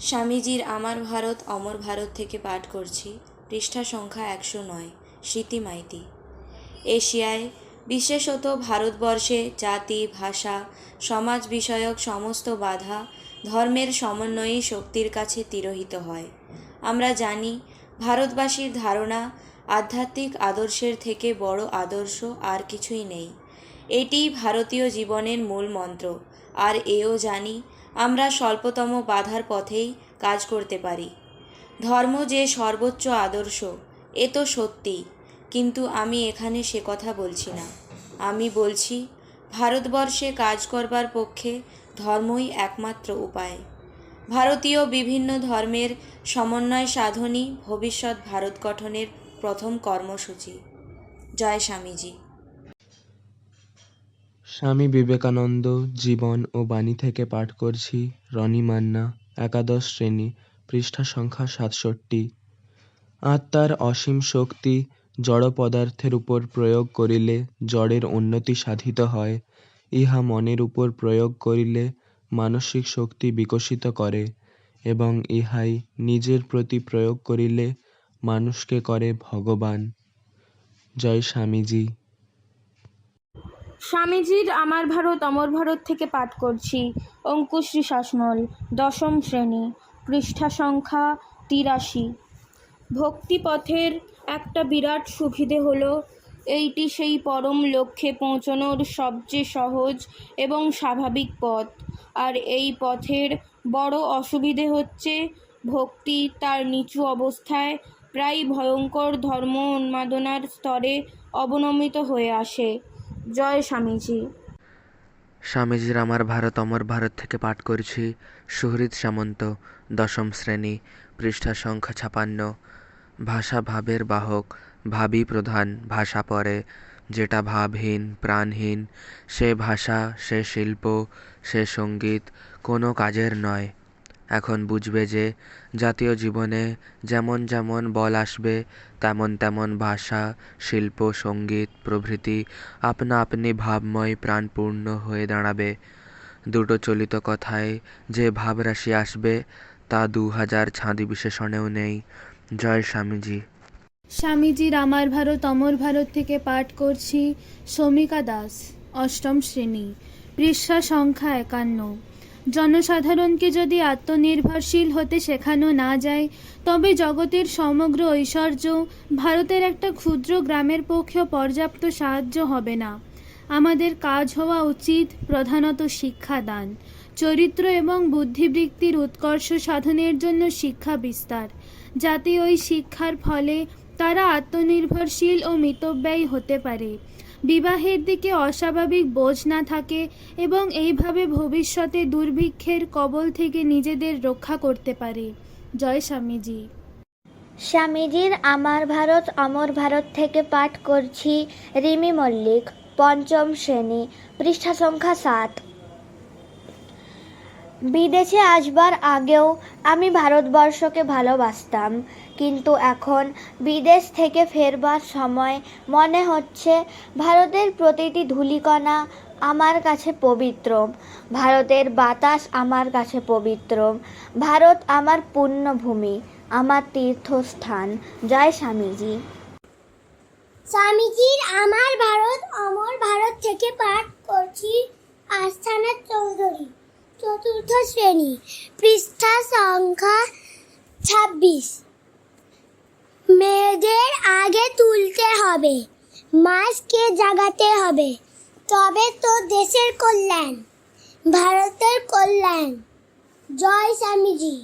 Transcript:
স্বামীজির আমার ভারত, অমর ভারত থেকে পাঠ করছি। পৃষ্ঠা সংখ্যা একশো নয়। স্মৃতি মাইতি। এশিয়ায় বিশেষত ভারতবর্ষে জাতি, ভাষা, সমাজ বিষয়ক সমস্ত বাধা ধর্মের সমন্বয়ী শক্তির কাছে তিরোহিত হয়। আমরা জানি, ভারতবাসীর ধারণা আধ্যাত্মিক আদর্শের থেকে বড় আদর্শ আর কিছুই নেই। এটিই ভারতীয় জীবনের মূল মন্ত্র। আর এও জানি আমরা স্বল্পতম বাধার পথেই কাজ করতে পারি। ধর্ম যে সর্বোচ্চ আদর্শ, এ তো সত্যি, কিন্তু আমি এখানে সে কথা বলছি না। আমি বলছি, ভারতবর্ষে কাজ করবার পক্ষে ধর্মই একমাত্র উপায়। ভারতীয় বিভিন্ন ধর্মের সমন্বয় সাধনই ভবিষ্যৎ ভারত গঠনের প্রথম কর্মসূচি। জয় স্বামীজি। স্বামী বিবেকানন্দ জীবন ও বাণী থেকে পাঠ করছি রনি মান্না, একাদশ শ্রেণি, পৃষ্ঠা সংখ্যা সাতষট্টি। আত্মার অসীম শক্তি জড় পদার্থের উপর প্রয়োগ করিলে জড়ের উন্নতি সাধিত হয়, ইহা মনের উপর প্রয়োগ করিলে মানসিক শক্তি বিকশিত করে এবং ইহাই নিজের প্রতি প্রয়োগ করিলে মানুষকে করে ভগবান। জয় স্বামীজি। স্বামীজির আমার ভারত, অমর ভারত থেকে পাঠ করছি। অঙ্কুশ্রী শাসমল, দশম শ্রেণি, পৃষ্ঠা সংখ্যা তিরাশি। ভক্তিপথের একটা বিরাট সুবিধে হলো, এইটি সেই পরম লক্ষ্যে পৌঁছনোর সবচেয়ে সহজ এবং স্বাভাবিক পথ। আর এই পথের বড় অসুবিধে হচ্ছে, ভক্তি তার নিচু অবস্থায় প্রায় ভয়ঙ্কর ধর্ম উন্মাদনার স্তরে অবনমিত হয়ে আসে। জয় স্বামীজি। স্বামীজির আমার ভারত, অমর ভারত থেকে পাঠ করছি। সুহৃদ সামন্ত, দশম শ্রেণি, পৃষ্ঠা সংখ্যা ছাপান্ন। ভাষা ভাবের বাহক ভাবি প্রধান, ভাষা পরে। যেটা ভাবহীন, প্রাণহীন, সে ভাষা, সে শিল্প, সে সংগীত, কোনো কাজের নয়। এখন বুঝবে যে জাতীয় জীবনে যেমন যেমন বল আসবে, তেমন তেমন ভাষা, শিল্প, সংগীত, প্রভৃতি আপনা আপনি ভাবময় প্রাণপূর্ণ হয়ে দাঁড়াবে। দুটো চলিত কথায় যে ভাবরাশি আসবে, তা দু হাজার ছাঁদি বিশেষণেও নেই। জয় স্বামীজি। স্বামীজির আমার ভারত, অমর ভারত থেকে পাঠ করছি শমিকা দাস, অষ্টম শ্রেণি, পৃষ্ঠা সংখ্যা একান্ন। জনসাধারণকে যদি আত্মনির্ভরশীল হতে শেখানো না যায়, তবে জগতের সমগ্র ঐশ্বর্য ভারতের একটা ক্ষুদ্র গ্রামের পক্ষেও পর্যাপ্ত সাহায্য হবে না। আমাদের কাজ হওয়া উচিত প্রধানত শিক্ষাদান, চরিত্র এবং বুদ্ধিবৃত্তির উৎকর্ষ সাধনের জন্য শিক্ষা বিস্তার। যাতে ওই শিক্ষার ফলে তারা আত্মনির্ভরশীল ও মিতব্যয়ী হতে পারে। বিবাহের দিকে অস্বাভাবিক বোঝ না থাকে এবং এইভাবে ভবিষ্যতে দুর্ভিক্ষের কবল থেকে নিজেদের রক্ষা করতে পারে। জয় স্বামীজি। স্বামীজির আমার ভারত, অমর ভারত থেকে পাঠ করছি রিমি মল্লিক, পঞ্চম শ্রেণি, পৃষ্ঠা সংখ্যা সাত। বিদেশে আসবার আগেও আমি ভারতবর্ষকে ভালোবাসতাম। কিন্তু এখন বিদেশ থেকে ফেরবার সময় মনে হচ্ছে ভারতের প্রতিটি ধূলিকণা আমার কাছে পবিত্র। ভারতের বাতাস আমার কাছে পবিত্র। ভারত আমার পুণ্যভূমি আমার তীর্থস্থান। জয় স্বামীজি। স্বামীজির আমার ভারত অমর ভারত থেকে পাঠ করছি আস্থানা চৌধুরী চতুর্থ শ্রেণি পৃষ্ঠা সংখ্যা ছাব্বিশ। মেয়েদের আগে তুলতে হবে মাসকে জাগাতে হবে। তবে তো দেশের কল্যাণ, ভারতের কল্যাণ। জয় স্বামীজি।